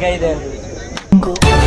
que hay dentro.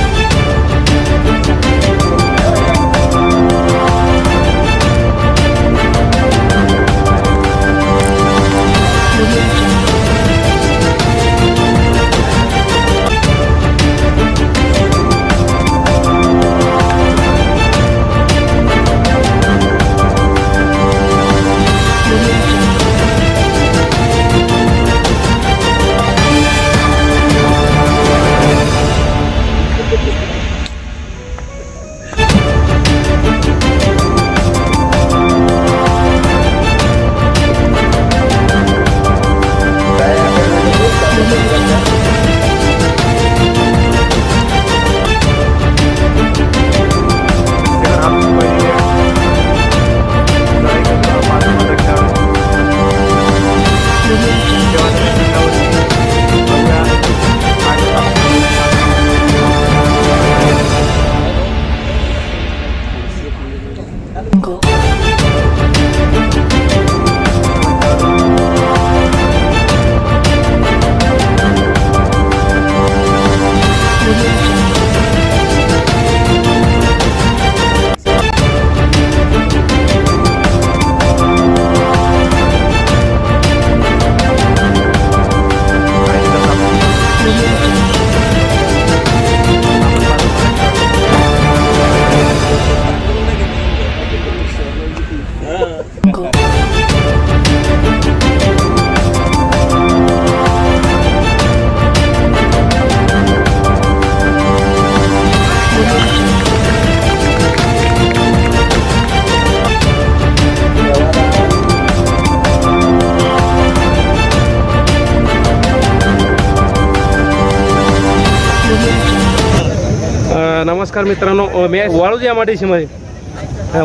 नमस्कार मित्रांनो मी वाळूज या मध्ये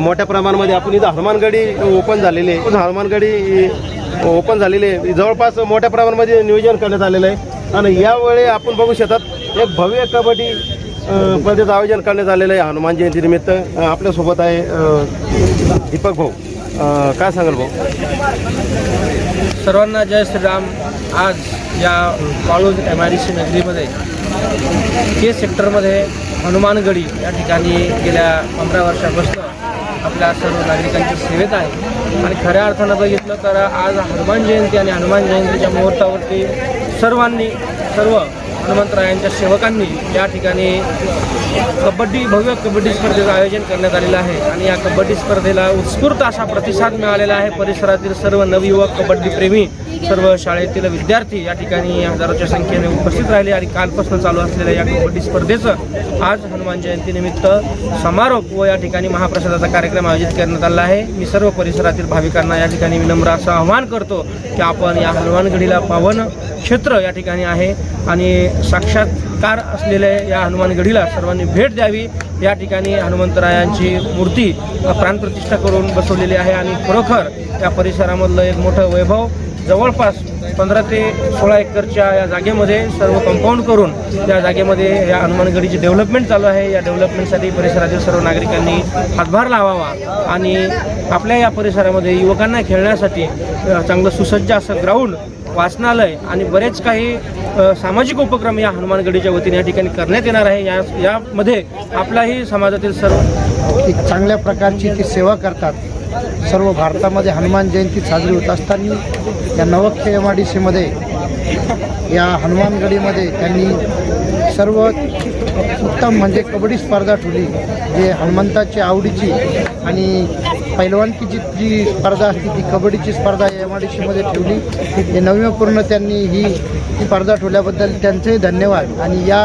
मोठ्या प्रमाणामध्ये आपण इथं हनुमानगडी ओपन झालेली आहे. हनुमानगडी ओपन झालेली आहे. जवळपास मोठ्या प्रमाणामध्ये नियोजन करण्यात आलेलं आहे. आणि यावेळी आपण बघू शकतात एक भव्य कबड्डी स्पर्धेचं आयोजन करण्यात आलेलं आहे हनुमान जयंतीनिमित्त आपल्यासोबत आहे दीपक भाऊ. काय सांगाल भाऊ? सर्वांना जय श्रीराम. आज या Waluj M I D C नगरीमध्ये K सेक्टरमध्ये हनुमानगडी या ठिकाणी गेल्या पंधरा वर्षापासून आपल्या सर्व नागरिकांच्या सेवेत आहे. आणि खऱ्या अर्थानं बघितलं तर आज हनुमान जयंती आणि हनुमान जयंतीच्या मुहूर्तावरती सर्वांनी सर्व हनुमंतरायांच्या सेवकांनी या ठिकाणी कबड्डी भव्य कबड्डी स्पर्धेचं आयोजन करण्यात आलेलं आहे. आणि या कबड्डी स्पर्धेला उत्स्फूर्त असा प्रतिसाद मिळालेला आहे. परिसरातील सर्व नवयुवक कबड्डी प्रेमी सर्व शाळेतील विद्यार्थी या ठिकाणी हजारोच्या संख्येने उपस्थित राहिले आणि कालपासून चालू असलेल्या या कबड्डी स्पर्धेचं आज हनुमान जयंतीनिमित्त समारोप व या ठिकाणी महाप्रसादाचा कार्यक्रम आयोजित करण्यात आला आहे. मी सर्व परिसरातील भाविकांना या ठिकाणी विनम्र असं आवाहन करतो की आपण या हनुमानगडीला पावन क्षेत्र या ठिकाणी आहे आणि साक्षात्कार असलेल्या या हनुमानगडीला सर्वांनी भेट द्यावी. या ठिकाणी हनुमंतरायांची मूर्ती प्राणप्रतिष्ठा करून बसवलेली आहे आणि खरोखर या परिसरामधलं एक मोठं वैभव जवळपास पंधरा ते सोळा एकरच्या या जागेमध्ये सर्व कंपाऊंड करून या जागेमध्ये या हनुमानगडीची डेव्हलपमेंट चालू आहे. या डेव्हलपमेंटसाठी परिसरातील सर्व नागरिकांनी हातभार लावावा आणि आपल्या या परिसरामध्ये युवकांना खेळण्यासाठी चांगलं सुसज्ज असं ग्राउंड वाचनालय आणि बरेच काही सामाजिक उपक्रम या हनुमानगडीच्या वतीने या ठिकाणी करण्यात येणार आहे. या यामध्ये आपलाही समाजातील सर्व एक चांगल्या प्रकारची ती सेवा करतात. सर्व भारतामध्ये हनुमान जयंती साजरी होत असताना या नवख्य एम आय डी सीमध्ये या हनुमानगडीमध्ये त्यांनी सर्व उत्तम म्हणजे कबड्डी स्पर्धा ठेवली. जे हनुमंताची आवडीची आणि पैलवानकीची जी स्पर्धा असते ती कबड्डीची स्पर्धा एम आय डी सीमध्ये ठेवली. हे नव्यपूर्ण त्यांनी ही स्पर्धा ठेवल्याबद्दल त्यांचेही धन्यवाद. आणि या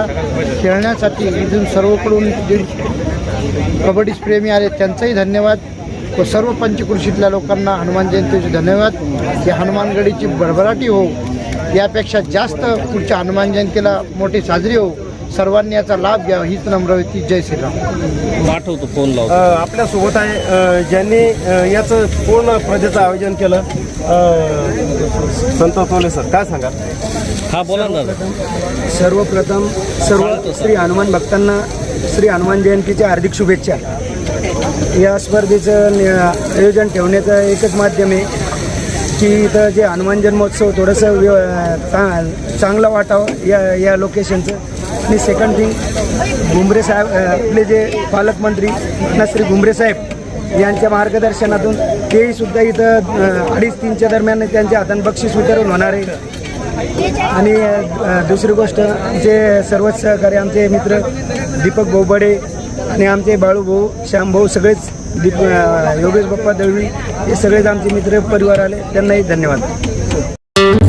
खेळण्यासाठी इथून सर्वकडून जे कबड्डी प्रेमी आले त्यांचाही धन्यवाद. व सर्व पंचकृषीतल्या लोकांना हनुमान जयंतीचे धन्यवाद. की हनुमानगडीची भरभराटी हो यापेक्षा जास्त पुढच्या हनुमान जयंतीला मोठी साजरी हो सर्वांनी याचा लाभ घ्यावा हीच नम्रवती जय श्रीराम. अ, आपल्यासोबत आहे ज्यांनी याचं पूर्ण स्पर्धेचं आयोजन केलं. संतोष सोले सर काय सांगा सर्वप्रथम सर्व श्री हनुमान भक्तांना श्री हनुमान जयंतीच्या हार्दिक शुभेच्छा. या स्पर्धेचं नि- आयोजन ठेवण्याचं एकच माध्यम आहे की इथं जे हनुमान जन्मोत्सव थोडंसं व्य चा- चांगलं वाटावं या या लोकेशनचं आणि सेकंड थिंग घुमरे साहेब आपले जे पालकमंत्री ना श्री घुमरे साहेब यांच्या मार्गदर्शनातून तेही सुद्धा इथं अडीच तीनच्या दरम्यान त्यांच्या हातान बक्षीस वितरण होणार आहे. आणि दुसरी गोष्ट आमचे सर्वच सहकारी आमचे मित्र दीपक बोबडे आणि आमचे बाळूभाऊ श्यामभाऊ सगळेच दीप योगेश बाप्पा दळवी हे सगळेच आमचे मित्र परिवार आले. त्यांनाही धन्यवाद.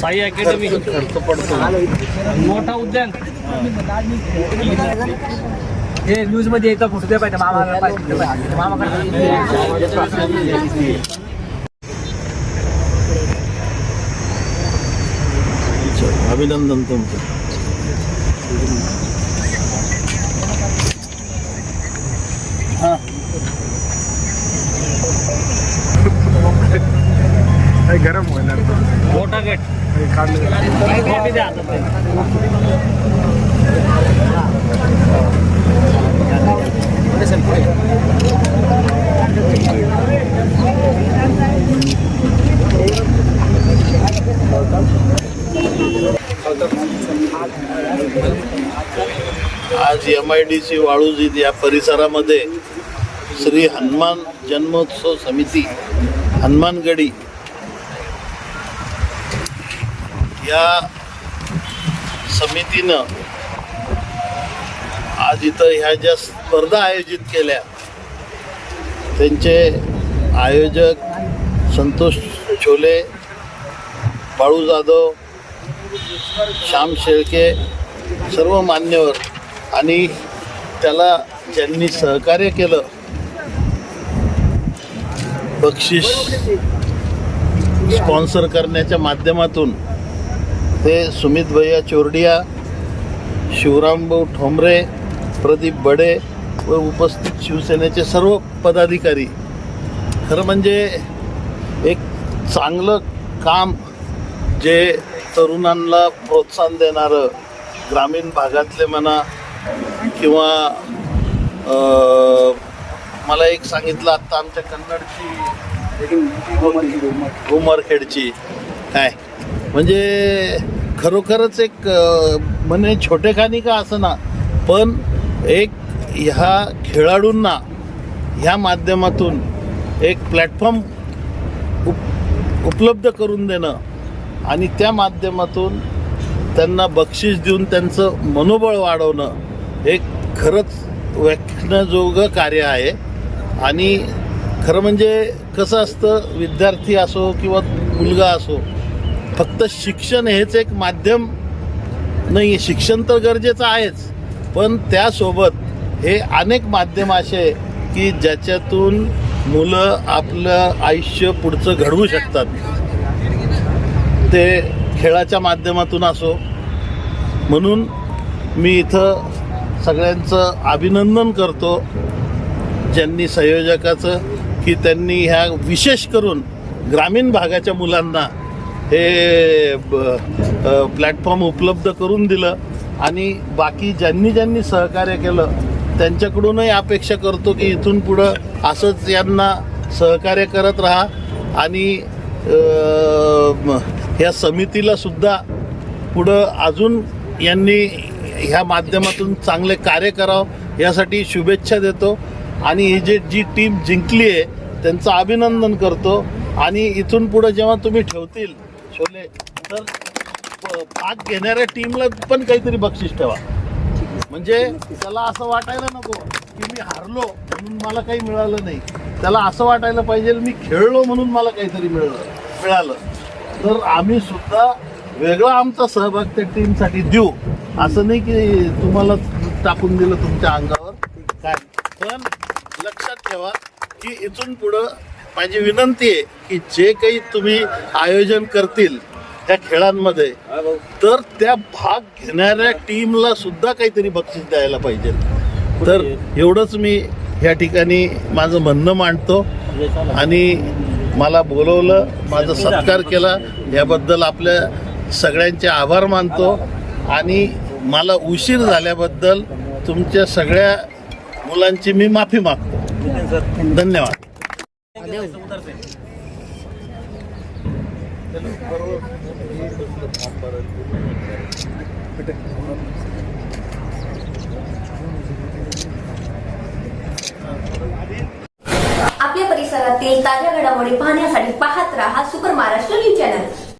साई अकॅडमी. मोठा उद्यान. हे न्यूजमध्ये येतं फोटो द्या पाहिजे मामा पाहिजे अभिनंदन तुमचं. गरम आज एम आय डी सी वाळूजी या परिसरामध्ये श्री हनुमान जन्मोत्सव समिती हनुमानगडी या समितीनं आज इथं ह्या ज्या स्पर्धा आयोजित केल्या त्यांचे आयोजक संतोष छोले बाळू जाधव श्याम शेळके सर्व मान्यवर आणि त्याला ज्यांनी सहकार्य केलं बक्षीस स्पॉन्सर करण्याच्या माध्यमातून ते सुमित भैया चोरडिया शिवरामभाऊ ठोंबरे प्रदीप बडे व उपस्थित शिवसेनेचे सर्व पदाधिकारी. खरं म्हणजे एक चांगलं काम जे तरुणांना प्रोत्साहन देणारं ग्रामीण भागातले म्हणा किंवा मला एक सांगितलं आत्ता आमच्या कन्नडची उमरखेडची काय? म्हणजे खरोखरच एक म्हणजे म्हणे छोटेखानी का असं ना पण एक ह्या खेळाडूंना ह्या माध्यमातून एक प्लॅटफॉर्म उप उपलब्ध करून देणं आणि त्या माध्यमातून त्यांना बक्षीस देऊन त्यांचं मनोबळ वाढवणं हे खरंच व्याख्यानाजोगं कार्य आहे. आणि खरं म्हणजे कसं असतं विद्यार्थी असो किंवा मुलगा असो फक्त शिक्षण हेच एक माध्यम नाही आहे शिक्षण तर गरजेचं आहेच. पण त्यासोबत हे अनेक माध्यम असे की ज्याच्यातून मुलं आपलं आयुष्य पुढचं घडवू शकतात. ते खेळाच्या माध्यमातून असो. म्हणून मी इथं सगळ्यांचं अभिनंदन करतो. ज्यांनी संयोजकाचं की त्यांनी ह्या विशेष करून ग्रामीण भागाच्या मुलांना हे प्लॅटफॉर्म उपलब्ध करून दिलं. आणि बाकी ज्यांनी ज्यांनी सहकार्य केलं त्यांच्याकडूनही अपेक्षा करतो की इथून पुढं असंच यांना सहकार्य करत राहा. आणि ह्या समितीला सुद्धा पुढं अजून यांनी ह्या माध्यमातून चांगले कार्य करावं यासाठी शुभेच्छा देतो. आणि ही जे जी टीम जिंकली आहे त्यांचं अभिनंदन करतो. आणि इथून पुढं जेव्हा तुम्ही ठेवतील शोले तर भाग घेणाऱ्या टीमला पण काहीतरी बक्षीस ठेवा. म्हणजे त्याला असं वाटायला नको की मी हारलो म्हणून मला काही मिळालं नाही. त्याला असं वाटायला पाहिजे मी खेळलो म्हणून मला काहीतरी मिळलं मिळालं. तर आम्ही सुद्धा वेगळा आमचा सहभाग त्या टीमसाठी देऊ. असं नाही की तुम्हाला टाकून दिलं तुमच्या अंगावर. काय? पण लक्षात ठेवा की इथून पुढं माझी विनंती आहे की जे काही तुम्ही आयोजन करतील त्या खेळांमध्ये तर त्या भाग घेणाऱ्या टीमला सुद्धा काहीतरी बक्षीस द्यायला पाहिजे. तर एवढंच मी या ठिकाणी माझं म्हणणं मांडतो आणि मला बोलवलं माझा सत्कार केला. याबद्दल आपल्या सगळ्यांचे आभार मानतो. आणि मला उशीर झाल्याबद्दल तुमच्या सगळ्या मुलांची मी माफी मागतो. धन्यवाद. आपल्या परिसरातील ताज्या घडामोडी पाहण्यासाठी पाहत राहा सुपर महाराष्ट्र न्यूज चॅनल.